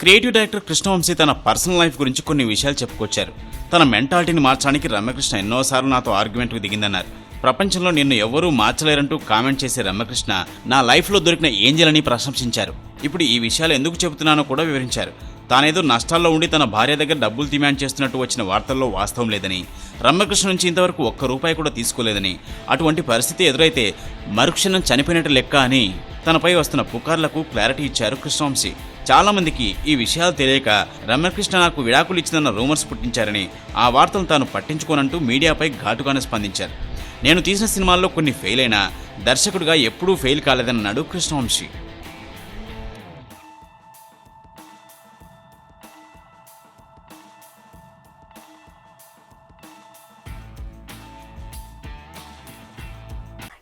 Creative director Krishna Vamsi తన personal life గురించి కొన్ని విషయాలు చెప్పుకొచ్చారు. తన మెంటాలిటీని మార్చడానికి రమ్యకృష్ణ ఎన్నోసార్లు నాతో ఆర్గ్యుమెంట్కు దిగిందన్నారు. ప్రపంచంలో నిన్ను ఎవరూ మార్చలేరంటూ కామెంట్ చేసే రమ్యకృష్ణ నా లైఫ్లో దొరికిన ఏంజలని అని ప్రశంసించారు. ఇప్పుడు ఈ విషయాలు ఎందుకు చెబుతున్నానో కూడా వివరించారు. తానేదో నష్టాల్లో ఉండి తన భార్య దగ్గర డబ్బులు డిమాండ్ చేస్తున్నట్టు వచ్చిన వార్తల్లో వాస్తవం లేదని రమ్యకృష్ణ నుంచి ఇంతవరకు ఒక్క రూపాయి కూడా తీసుకోలేదని అటువంటి పరిస్థితి ఎదురైతే మరుక్షణం చనిపోయినట్టు లెక్క అని తనపై వస్తున్న పుకార్లకు క్లారిటీ ఇచ్చారు కృష్ణవంశీ. చాలామందికి ఈ విషయాలు తెలియక రమ్యకృష్ణ నాకు విడాకులు ఇచ్చిందన్న రూమర్స్ పుట్టించారని ఆ వార్తలు తాను పట్టించుకోనంటూ మీడియాపై ఘాటుగానే స్పందించారు. నేను తీసిన సినిమాల్లో కొన్ని ఫెయిల్ అయినా దర్శకుడిగా ఎప్పుడూ ఫెయిల్ కాలేదన్నాడు కృష్ణవంశీ.